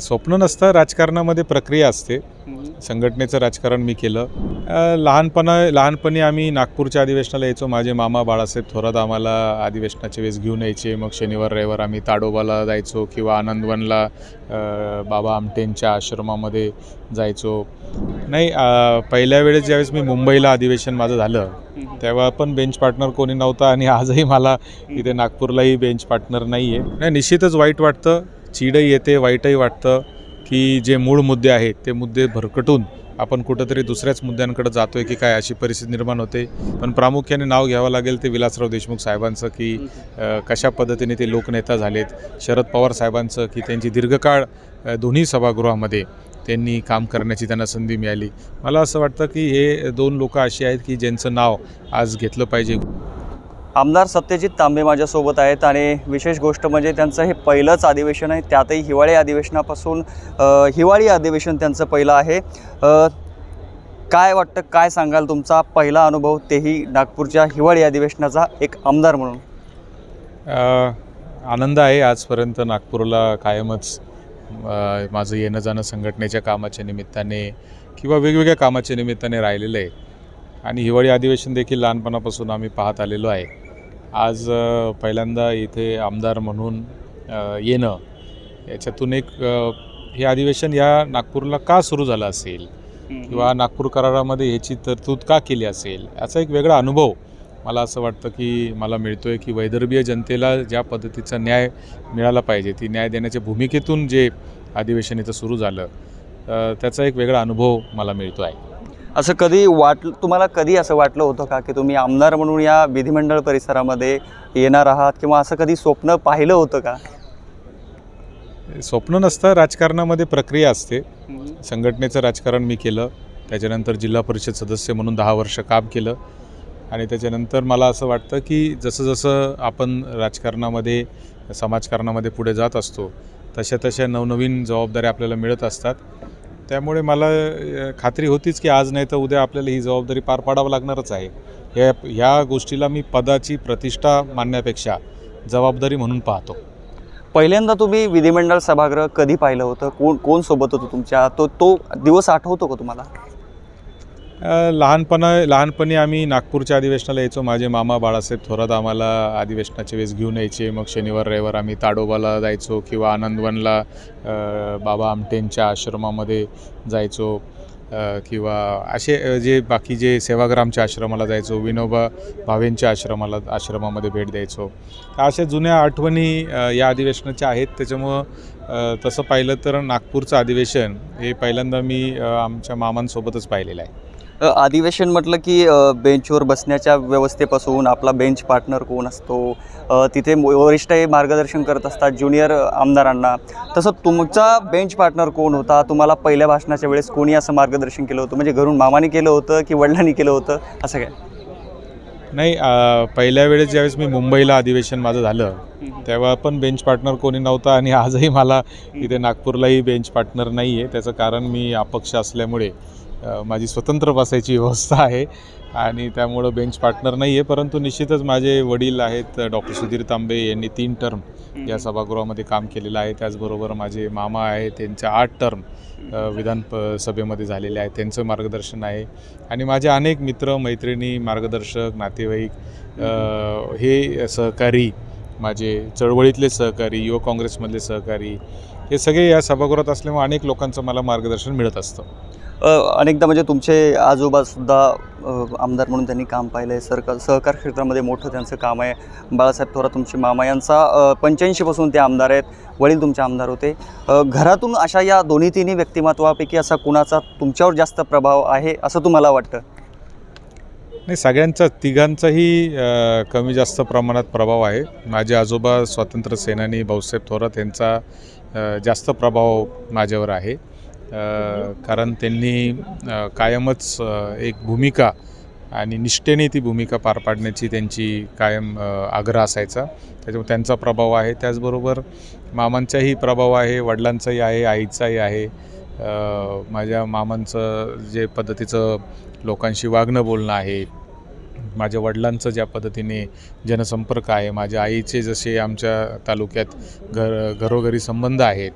स्वप्न नसतं राजकारणामध्ये प्रक्रिया असते. संघटनेचं राजकारण मी केलं. लहानपणा लहानपणी आम्ही नागपूरच्या अधिवेशनाला यायचो. माझे मामा बाळासाहेब थोरात आम्हाला अधिवेशनाचे वेळेस घेऊन यायचे. मग शनिवार रविवार आम्ही ताडोबाला जायचो किंवा आनंदवनला बाबा आमटेंच्या आश्रमामध्ये जायचो. नाही पहिल्या वेळेस ज्यावेळेस मी मुंबईला अधिवेशन माझं झालं तेव्हा पण बेंच पार्टनर कोणी नव्हता आणि आजही मला इथे नागपूरलाही बेंच पार्टनर नाही आहे नाही निश्चितच वाईट वाटतं. चीडही येते वाईटही वाटतं की जे मूळ मुद्दे आहेत ते मुद्दे भरकटून आपण कुठंतरी दुसऱ्याच मुद्द्यांकडे जातोय की काय अशी परिस्थिती निर्माण होते. पण प्रामुख्याने नाव घ्यावं लागेल ते विलासराव देशमुख साहेबांचं की कशा पद्धतीने ते लोकनेता झालेत शरद पवार साहेबांचं की त्यांची दीर्घकाळ दोन्ही सभागृहामध्ये त्यांनी काम करण्याची त्यांना संधी मिळाली. मला असं वाटतं की हे दोन लोक अशी आहेत की ज्यांचं नाव आज घेतलं पाहिजे. आमदार सत्यजित तांबे माझ्यासोबत आहेत आणि विशेष गोष्ट म्हणजे त्यांचं हे पहिलंच अधिवेशन आहे. त्यातही हिवाळी अधिवेशनापासून हिवाळी अधिवेशन त्यांचं पहिलं आहे. काय वाटतं काय सांगाल तुमचा पहिला अनुभव? तेही नागपूरच्या हिवाळी अधिवेशनाचा एक आमदार म्हणून. आनंद आहे आजपर्यंत नागपूरला कायमच माझं येणं जाणं संघटनेच्या कामाच्या निमित्ताने किंवा वेगवेगळ्या कामाच्या निमित्ताने राहिलेलं आहे. आणि हिवाळी अधिवेशन देखील लहानपणापासून आम्ही पाहत आलेलो आहे. आज पहिल्यांदा इथे आमदार म्हणून येणं याच्यातून एक हे अधिवेशन या नागपूरला का सुरू झालं असेल? किंवा नागपूर करारामध्ये ह्याची तरतूद का केली असेल? याचा एक वेगळा अनुभव मला असं वाटतं की मला मिळतो आहे की वैदर्भीय जनतेला ज्या पद्धतीचा न्याय मिळाला पाहिजे ती न्याय देण्याच्या भूमिकेतून जे अधिवेशन इथं सुरू झालं त्याचा एक वेगळा अनुभव मला मिळतो आहे असं कधी वाटलं तुम्हाला कधी असं वाटलं होतं का की तुम्ही आमदार म्हणून या विधिमंडळ परिसरामध्ये येणार आहात किंवा असं कधी स्वप्न पाहिलं होतं का? स्वप्न नसतं राजकारणामध्ये प्रक्रिया असते. संघटनेचं राजकारण मी केलं त्याच्यानंतर जिल्हा परिषद सदस्य म्हणून दहा वर्ष काम केलं आणि त्याच्यानंतर मला असं वाटतं की जसं जसं आपण राजकारणामध्ये समाजकारणामध्ये पुढे जात असतो तशा तशा नवनवीन जबाबदाऱ्या आपल्याला मिळत असतात. त्यामुळे मला खात्री होतीच की आज नाही तर उद्या आपल्याला ही जबाबदारी पार पाडावं लागणारच आहे. ह्या ह्या गोष्टीला मी पदाची प्रतिष्ठा मानण्यापेक्षा जबाबदारी म्हणून पाहतो. पहिल्यांदा तुम्ही विधिमंडळ सभागृह कधी पाहिलं होतं? कोण कोण सोबत होतं तुमच्या? तो तो दिवस आठवतो का तुम्हाला? लहानपणा लहानपणी आम्ही नागपूरच्या अधिवेशनाला यायचो. माझे मामा बाळासाहेब थोरात आम्हाला अधिवेशनाचे वेळेस घेऊन यायचे. मग शनिवार रविवार आम्ही ताडोबाला जायचो किंवा आनंदवनला बाबा आमटेंच्या आश्रमामध्ये जायचो किंवा असे जे बाकी जे सेवाग्रामच्या आश्रमाला जायचो विनोबा भावेंच्या आश्रमाला आश्रमामध्ये भेट द्यायचो. अशा जुन्या आठवणी या अधिवेशनाच्या आहेत. त्याच्यामुळं तसं पाहिलं तर नागपूरचं अधिवेशन हे पहिल्यांदा मी आमच्या मामांसोबतच पाहिलेलं आहे. अधिवेशन म्हटलं की बेंचवर बसण्याच्या व्यवस्थेपासून आपला बेंच पार्टनर कोण असतो? तिथे वरिष्ठ हे मार्गदर्शन करत असतात ज्युनियर आमदारांना. तसं तुमचा बेंच पार्टनर कोण होता? तुम्हाला पहिल्या भाषणाच्या वेळेस कोणी असं मार्गदर्शन केलं होतं? म्हणजे घरून मामाने केलं होतं की वडिलांनी केलं होतं? असं काय? नाही पहिल्या वेळेस ज्यावेळेस मी मुंबईला अधिवेशन माझं झालं तेव्हा पण बेंच पार्टनर कोणी नव्हता आणि आजही मला इथे नागपूरलाही बेंच पार्टनर नाही आहे त्याचं कारण मी अपक्ष असल्यामुळे माझी स्वतंत्र बसायची व्यवस्था आहे आणि त्यामुळं बेंच पार्टनर नाही आहे परंतु निश्चितच माझे वडील आहेत डॉक्टर सुधीर तांबे यांनी तीन टर्म या सभागृहामध्ये काम केलेलं आहे. त्याचबरोबर माझे मामा आहे त्यांच्या आठ टर्म विधान प सभेमध्ये झालेले आहेत. त्यांचं मार्गदर्शन आहे. आणि माझे अनेक मित्र मैत्रिणी मार्गदर्शक नातेवाईक हे सहकारी माझे चळवळीतले सहकारी युवक काँग्रेसमधले सहकारी हे सगळे या सभागृहात असल्यामुळे अनेक लोकांचं मला मार्गदर्शन मिळत असतं. अनेकदा म्हणजे तुमचे आजोबासुद्धा आमदार म्हणून त्यांनी काम पाहिलं आहे सरकार सहकार क्षेत्रामध्ये मोठं त्यांचं काम आहे. बाळासाहेब थोरात तुमचे मामा यांचा पंच्याऐंशीपासून ते आमदार आहेत. वडील तुमचे आमदार होते. घरातून अशा या दोन्ही तिन्ही व्यक्तिमत्वापैकी असा कुणाचा तुमच्यावर जास्त प्रभाव आहे असं तुम्हाला वाटतं? नाही सगळ्यांचा तिघांचाही कमी जास्त प्रमाणात प्रभाव आहे. माझे आजोबा स्वातंत्र्य सेनानी भाऊसाहेब थोरात यांचा जास्त प्रभाव माझ्यावर आहे. कारण त्यांनी कायमच एक भूमिका आणि निष्ठेने ती भूमिका पार पाडण्याची त्यांची कायम आग्रह असायचा. त्याच्यामुळे त्यांचा प्रभाव आहे. त्याचबरोबर मामांचाही प्रभाव आहे वडिलांचाही आहे आईचाही आहे. माझ्या मामांचं जे पद्धतीचं लोकांशी वागणं बोलणं आहे माझ्या वडिलांचं ज्या पद्धतीने जनसंपर्क आहे माझ्या आईचे जसे आमच्या तालुक्यात घर घरोघरी संबंध आहेत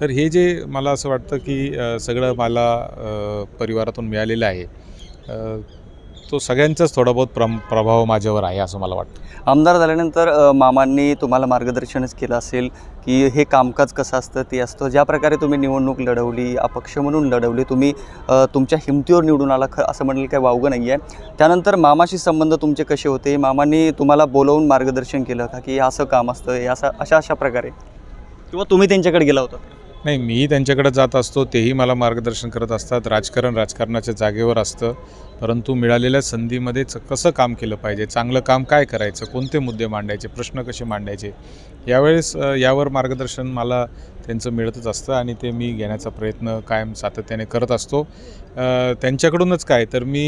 तर हे जे मला असं वाटतं की सगळं मला परिवारातून मिळालेलं आहे. तो सगळ्यांचाच थोडा बहुत प्रम प्रभाव माझ्यावर आहे असं मला वाटतं. आमदार झाल्यानंतर अ, मामांनी तुम्हाला मार्गदर्शनच केलं असेल की हे कामकाज कसं असतं ते असतं. ज्या प्रकारे तुम्ही निवडणूक लढवली अपक्ष म्हणून लढवली तुम्ही अ, तुमच्या हिमतीवर निवडून आला ख असं म्हणलं काही वावगं नाही आहे. त्यानंतर मामाशी संबंध तुमचे कसे होते? मामांनी तुम्हाला बोलवून मार्गदर्शन केलं का की हे असं काम असतं हे असं अशा अशा प्रकारे? किंवा तुम्ही त्यांच्याकडे गेला होता? नाही मीही त्यांच्याकडे जात असतो तेही मला मार्गदर्शन करत असतात. राजकारण राजकारणाच्या जागेवर असतं. परंतु मिळालेल्या संधीमध्ये कसं काम केलं पाहिजे? चांगलं काम काय करायचं? कोणते मुद्दे मांडायचे? प्रश्न कसे मांडायचे? यावेळेस यावर मार्गदर्शन मला त्यांचं मिळतच असतं आणि ते मी घेण्याचा प्रयत्न कायम सातत्याने करत असतो. त्यांच्याकडूनच काय? तर मी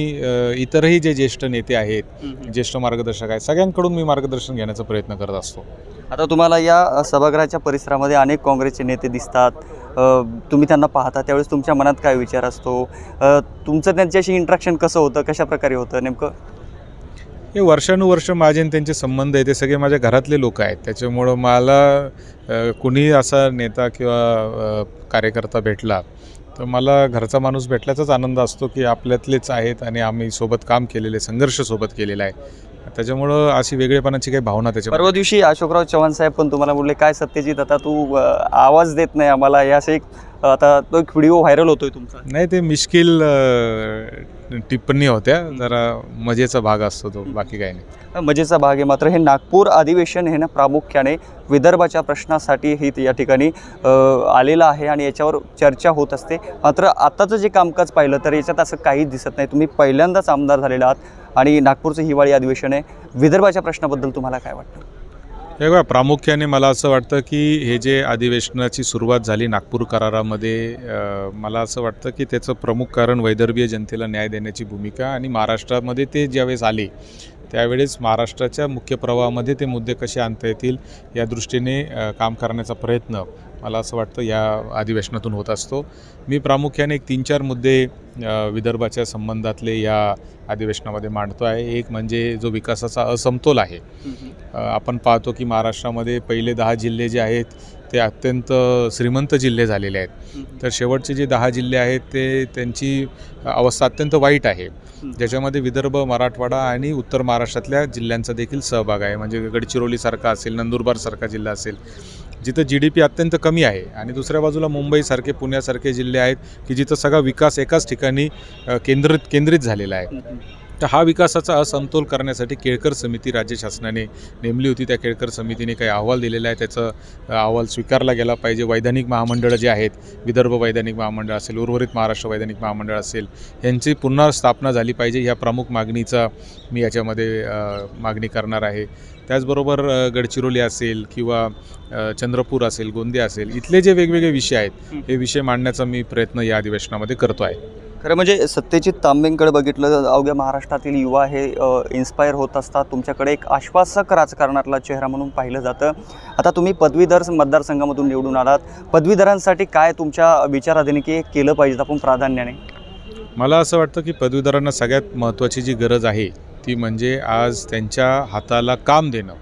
इतरही जे ज्येष्ठ नेते आहेत ज्येष्ठ मार्गदर्शक आहेत सगळ्यांकडून मी मार्गदर्शन घेण्याचा प्रयत्न करत असतो. आता तुम्हाला या सभागृहाच्या परिसरामध्ये अनेक काँग्रेसचे नेते दिसतात. तुम्ही त्यांना पाहता त्यावेळेस तुमच्या मनात काय विचार असतो? तुमचं त्यांच्याशी इंट्रॅक्शन कसं होतं? कशा प्रकारे होतं? नेमकं? हे वर्षानुवर्ष माझे आणि त्यांचे संबंध आहे ते सगळे माझ्या घरातले लोक आहेत. त्याच्यामुळं मला कुणी असा नेता किंवा कार्यकर्ता भेटला तर मला घरचा माणूस भेटल्याचाच आनंद असतो की आपल्यातलेच आहेत आणि आम्ही सोबत काम केलेले संघर्ष सोबत केलेला आहे. त्याच्यामुळं अशी वेगळेपणाची काही भावना त्याच्या परवा दिवशी अशोकराव चव्हाण साहेब पण तुम्हाला बोलले काय सत्यजित आता तू अ, आवाज देत नाही आम्हाला. हे असं एक आता तो एक व्हिडिओ व्हायरल होतोय तुमचा. नाही ते मिश्किल अ, टिप्पणी होत्या जरा मजेचा भाग असतो तो बाकी काही नाही. मजेचा भाग आहे मात्र हे नागपूर अधिवेशन हे ना प्रामुख्याने विदर्भाच्या प्रश्नासाठी हे या ठिकाणी आलेलं आहे आणि याच्यावर चर्चा होत असते. मात्र आत्ताचं जे कामकाज पाहिलं तर याच्यात असं काहीच दिसत नाही. तुम्ही पहिल्यांदाच आमदार झालेला आहात आणि नागपूरचं हिवाळी अधिवेशन आहे. विदर्भाच्या प्रश्नाबद्दल तुम्हाला काय वाटतं? हे बघा प्रामुख्याने मला असं वाटतं की हे जे अधिवेशनाची सुरुवात झाली नागपूर करारामध्ये मला असं वाटतं की त्याचं प्रमुख कारण वैदर्भीय जनतेला न्याय देण्याची भूमिका आणि महाराष्ट्रामध्ये ते ज्यावेळेस आले त्यावेळेस महाराष्ट्राच्या मुख्य प्रवाहामध्ये ते मुद्दे कसे आणता येतील या दृष्टीने काम करण्याचा प्रयत्न मला असं वाटतं या अधिवेशनातून होत असतो. मी प्रामुख्याने एक तीन चार मुद्दे विदर्भाच्या संबंधातले या अधिवेशनामध्ये मांडतो आहे. एक म्हणजे जो विकासाचा असमतोल आहे. आपण पाहतो की महाराष्ट्रामध्ये पहिले दहा जिल्हे जे आहेत ते अत्यंत श्रीमंत जिल्हे झालेले आहेत. तर शेवटचे जे दहा जिल्हे आहेत ते त्यांची अवस्था अत्यंत वाईट आहे. ज्याच्यामध्ये विदर्भ मराठवाडा आणि उत्तर महाराष्ट्रातल्या जिल्ह्यांचा देखील सहभाग आहे. म्हणजे गडचिरोलीसारखा असेल नंदुरबारसारखा जिल्हा असेल जिथं जी डी पी अत्यंत कमी आहे आणि दुसऱ्या बाजूला मुंबईसारखे पुण्यासारखे जिल्हे आहेत की जिथं सगळा विकास एकाच ठिकाणी केंद्रित केंद्रित झालेला आहे. तर हा विकासाचा असमतोल करण्यासाठी केळकर समिती राज्य शासनाने नेमली होती. त्या केळकर समितीने काही अहवाल दिलेला आहे. त्याचं अहवाल स्वीकारला गेला पाहिजे. वैधानिक महामंडळं जे आहेत विदर्भ वैधानिक महामंडळ असेल उर्वरित महाराष्ट्र वैधानिक महामंडळ असेल यांची पुन्हा स्थापना झाली पाहिजे. ह्या प्रमुख मागणीचा मी याच्यामध्ये मागणी करणार आहे. त्याचबरोबर गडचिरोली असेल किंवा चंद्रपूर असेल गोंदिया असेल इथले जे वेगवेगळे विषय आहेत हे विषय मांडण्याचा मी प्रयत्न या अधिवेशनामध्ये करतो आहे. खरं म्हणजे सत्यजित तांबेंकडे बघितलं तर अवघ्या महाराष्ट्रातील युवा हे इन्स्पायर होत असतात. तुमच्याकडे एक आश्वासक राजकारणातला चेहरा म्हणून पाहिलं जातं. आता तुम्ही पदवीधर मतदारसंघामधून निवडून आलात. पदवीधरांसाठी काय तुमच्या विचाराधीन की केलं पाहिजे आपण प्राधान्याने? मला असं वाटतं की पदवीधरांना सगळ्यात महत्त्वाची जी गरज आहे ती म्हणजे आज त्यांच्या हाताला काम देणं.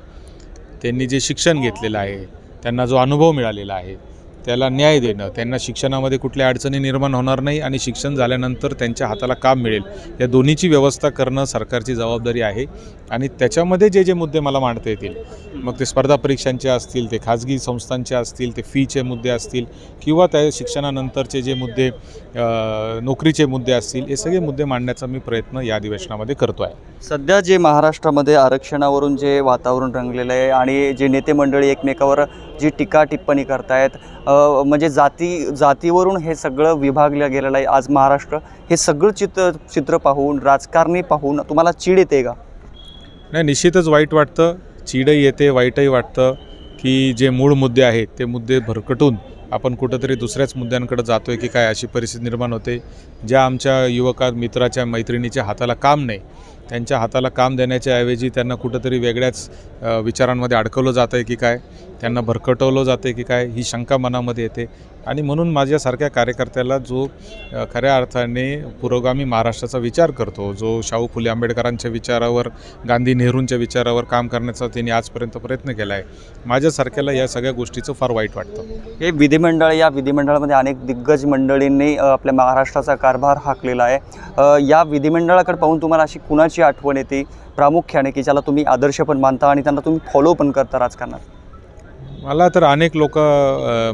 त्यांनी जे शिक्षण घेतलेलं आहे त्यांना जो अनुभव मिळालेला आहे त्याला न्याय देणं त्यांना शिक्षणामध्ये कुठल्या अडचणी निर्माण होणार नाही आणि शिक्षण झाल्यानंतर त्यांच्या हाताला काम मिळेल. या दोन्हीची व्यवस्था करणं सरकारची जबाबदारी आहे आणि त्याच्यामध्ये जे जे मुद्दे मला मांडता येतील मग ते स्पर्धा परीक्षांचे असतील ते खाजगी संस्थांचे असतील ते फीचे मुद्दे असतील किंवा त्या शिक्षणानंतरचे जे मुद्दे नोकरीचे मुद्दे असतील हे सगळे मुद्दे मांडण्याचा मी प्रयत्न या अधिवेशनामध्ये करतो आहे सध्या जे महाराष्ट्रामध्ये आरक्षणावरून जे वातावरण रंगलेलं आहे आणि जे नेते मंडळी एकमेकावर जी टीका टिप्पणी करतायत म्हणजे जाती जातीवरून हे सगळं विभागलं गेलेलं आहे आज महाराष्ट्र. हे सगळं चित्र चित्र पाहून राजकारणी पाहून तुम्हाला चीड येते का? नाही निश्चितच वाईट वाटतं. चीडही येते वाईटही वाटतं की जे मूळ मुद्दे आहेत ते मुद्दे भरकटून आपण कुठंतरी दुसऱ्याच मुद्द्यांकडे जातो आहे की काय अशी परिस्थिती निर्माण होते. ज्या आमच्या युवका मित्राच्या मैत्रिणीच्या हाताला काम नाही. त्यांच्या हाताला काम देण्याच्या ऐवजी त्यांना कुठंतरी वेगळ्याच विचारांमध्ये अडकवलं जातं आहे की काय? त्यांना भरकटवलं जातं आहे की काय? ही शंका मनामध्ये येते. आणि म्हणून माझ्यासारख्या कार्यकर्त्याला जो खऱ्या अर्थाने पुरोगामी महाराष्ट्राचा विचार करतो जो शाहू फुले आंबेडकरांच्या विचारावर गांधी नेहरूंच्या विचारावर काम करण्याचा त्यांनी आजपर्यंत प्रयत्न केला आहे माझ्यासारख्याला या सगळ्या गोष्टीचं फार वाईट वाटतं. हे विधिमंडळ या विधिमंडळामध्ये अनेक दिग्गज मंडळींनी आपल्या महाराष्ट्राचा कारभार हाकलेला आहे. या विधिमंडळाकडे पाहून तुम्हाला अशी कुणाची आठवण येते प्रामुख्याने की ज्याला तुम्ही आदर्श पण मानता आणि त्यांना तुम्ही फॉलो पण करता राजकारणात? मला तर अनेक लोक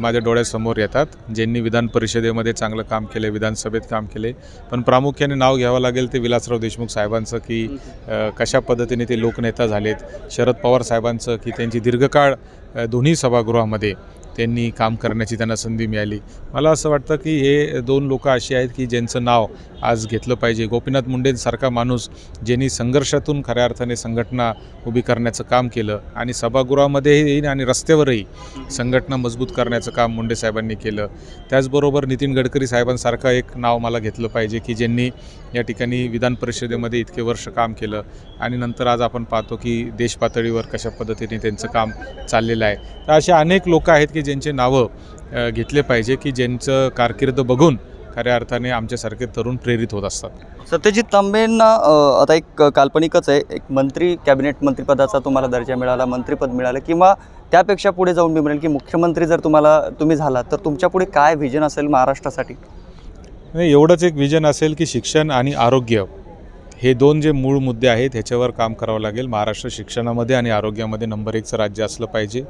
माझ्या डोळ्यासमोर येतात ज्यांनी विधान परिषदेमध्ये चांगलं काम केले विधानसभेत काम केले. पण प्रामुख्याने नाव घ्यावं लागेल ते विलासराव देशमुख साहेबांचं की कशा पद्धतीने ते लोकनेता झालेत. शरद पवार साहेबांचं की त्यांची दीर्घकाळ दोन्ही सभागृहामध्ये त्यांनी काम करण्याची त्यांना संधी मिळाली. मला असं वाटतं की हे दोन लोक अशी आहेत की ज्यांचं नाव आज घेतलं पाहिजे. गोपीनाथ मुंडेंसारखा माणूस ज्यांनी संघर्षातून खऱ्या अर्थाने संघटना उभी करण्याचं काम केलं आणि सभागृहामध्येही आणि रस्त्यावरही संघटना मजबूत करण्याचं काम मुंडे साहेबांनी केलं. त्याचबरोबर नितीन गडकरी साहेबांसारखं एक नाव मला घेतलं पाहिजे की ज्यांनी या ठिकाणी विधान परिषदेमध्ये इतके वर्ष काम केलं आणि नंतर आज आपण पाहतो की देश पातळीवर कशा पद्धतीने त्यांचं काम चाललेलं आहे. तर असे अनेक लोक आहेत की ज्यांचे नावं घेतले पाहिजे की ज्यांचं कारकीर्द बघून खऱ्या अर्थाने आमच्यासारखे तरुण प्रेरित होत असतात. सत्यजित तांबेंना आता एक काल्पनिकच आहे. एक मंत्री कॅबिनेट मंत्रिपदाचा तुम्हाला दर्जा मिळाला मंत्रिपद मिळालं किंवा त्यापेक्षा पुढे जाऊन मी म्हणेल की मुख्यमंत्री जर तुम्हाला तुम्ही झाला तर तुमच्यापुढे काय व्हिजन असेल महाराष्ट्रासाठी? नाही एवढंच एक विजन असेल की शिक्षण आणि आरोग्य हे दोन जे मूळ मुद्दे आहेत ह्याच्यावर काम करावं लागेल. महाराष्ट्र शिक्षणामध्ये आणि आरोग्यामध्ये नंबर एकचं राज्य असलं पाहिजे.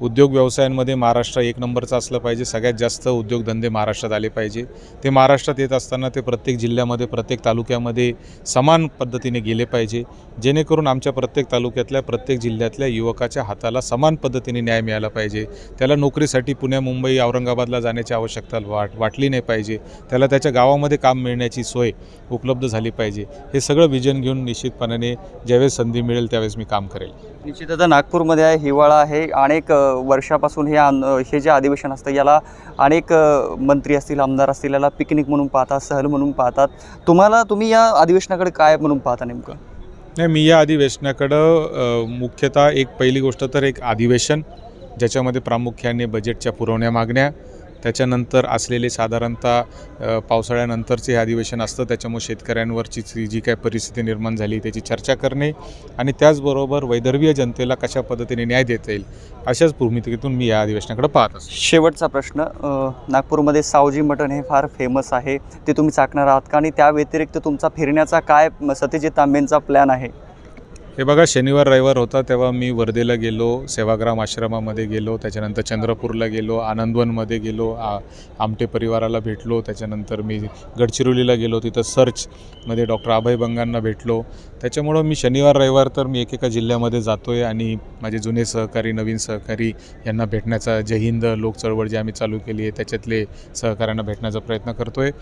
उद्योग व्यवसायांमध्ये महाराष्ट्र एक नंबरचं असलं पाहिजे. सगळ्यात जास्त उद्योगधंदे महाराष्ट्रात आले पाहिजे. ते महाराष्ट्रात येत असताना ते प्रत्येक जिल्ह्यामध्ये प्रत्येक तालुक्यामध्ये समान पद्धतीने गेले पाहिजे. जेणेकरून आमच्या प्रत्येक तालुक्यातल्या प्रत्येक जिल्ह्यातल्या युवकाच्या हाताला समान पद्धतीने न्याय मिळाला पाहिजे. त्याला नोकरीसाठी पुण्या मुंबई औरंगाबादला जाण्याची आवश्यकता वाट वाटली नाही पाहिजे. त्याला त्याच्या गावामध्ये काम मिळण्याची सोय उपलब्ध झाली पाहिजे. हे सगळं विजन घेऊन निश्चितपणाने ज्यावेळेस संधी मिळेल त्यावेळेस मी काम करेल. निश्चित आता नागपूरमध्ये आहे हिवाळा आहे अनेक वर्षापासून हे आन हे जे अधिवेशन असतं याला अनेक मंत्री असतील आमदार असतील याला पिकनिक म्हणून पाहतात सहल म्हणून पाहतात. तुम्हाला तुम्ही या अधिवेशनाकडे काय म्हणून पाहता नेमकं? नाही मी या अधिवेशनाकडं मुख्यतः एक पहिली गोष्ट तर एक अधिवेशन ज्याच्यामध्ये प्रामुख्याने बजेटच्या पुरवण्या मागण्या त्याच्यानंतर असलेले साधारणतः पावसाळ्यानंतरचे हे अधिवेशन असतं. त्याच्यामुळे शेतकऱ्यांवरची जी काय परिस्थिती निर्माण झाली त्याची चर्चा करणे आणि त्याचबरोबर वैदर्भीय जनतेला कशा पद्धतीने न्याय देता येईल अशाच भूमिकेतून मी या अधिवेशनाकडे पाहत असतो. शेवटचा प्रश्न नागपूरमध्ये सावजी मटण हे फार फेमस आहे. ते तुम्ही चाकणार आहात का? आणि त्या व्यतिरिक्त तुमचा फिरण्याचा काय म, सत्यजित तांबेंचा प्लॅन आहे? हे बघा शनिवार रविवार होता तेव्हा मी वर्धेला गेलो सेवाग्राम आश्रमामध्ये गेलो त्याच्यानंतर चंद्रपूरला गेलो आनंदवनमध्ये गेलो आ आमटे परिवाराला भेटलो त्याच्यानंतर मी गडचिरोलीला गेलो तिथं सर्चमध्ये डॉक्टर अभय बंगांना भेटलो. त्याच्यामुळं मी शनिवार रविवार तर मी एकेका जिल्ह्यामध्ये जातो आहे आणि माझे जुने सहकारी नवीन सहकारी यांना भेटण्याचा जहिंद हिंद लोक चळवळ जी आम्ही चालू केली आहे त्याच्यातले सहकाऱ्यांना भेटण्याचा प्रयत्न करतो आहे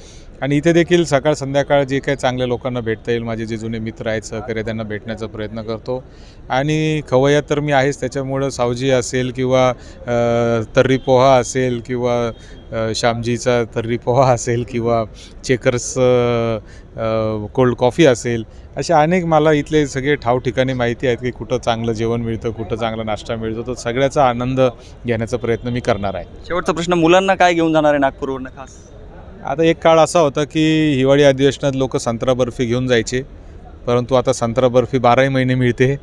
आणि इथे देखील सकाळ संध्याकाळ जे काही चांगल्या लोकांना भेटता येईल माझे जे जुने मित्र आहेत सहकारी त्यांना भेटण्याचा प्रयत्न करतो. आणि खवय्यात तर मी आहेच त्याच्यामुळं सावजी असेल किंवा तर्री पोहा असेल किंवा श्यामजीचा तर्री पोहा असेल किंवा चेकर्स कोल्ड कॉफी असेल असे अनेक मला इथले सगळे ठाव ठिकाणी माहिती आहेत की कुठं चांगलं जेवण मिळतं कुठं चांगला नाश्ता मिळतो. तर सगळ्याचा आनंद घेण्याचा प्रयत्न मी करणार आहे. शेवटचा प्रश्न मुलांना काय घेऊन जाणार आहे नागपूरवरनं खास? आता एक काळ असा होता की हिवाळी अधिवेशनात लोक संत्रा बर्फी घेऊन जायचे. परंतु आता संत्रा बर्फी बाराही महिने मिळते.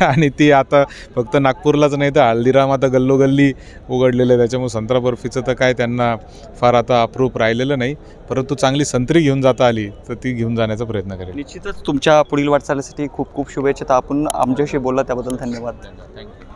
आणि ती आता फक्त नागपूरलाच नाही तर हल्दीराम आता गल्लोगल्ली उघडलेलं आहे. त्याच्यामुळे संत्रा बर्फीचं तर काय त्यांना फार आता अप्रूप राहिलेलं नाही. परंतु चांगली संत्री घेऊन जाता आली तर ती घेऊन जाण्याचा प्रयत्न करेल. निश्चितच तुमच्या पुढील वाटचालीसाठी खूप खूप शुभेच्छा. आपण आमच्याशी बोलला त्याबद्दल धन्यवाद. थँक्यू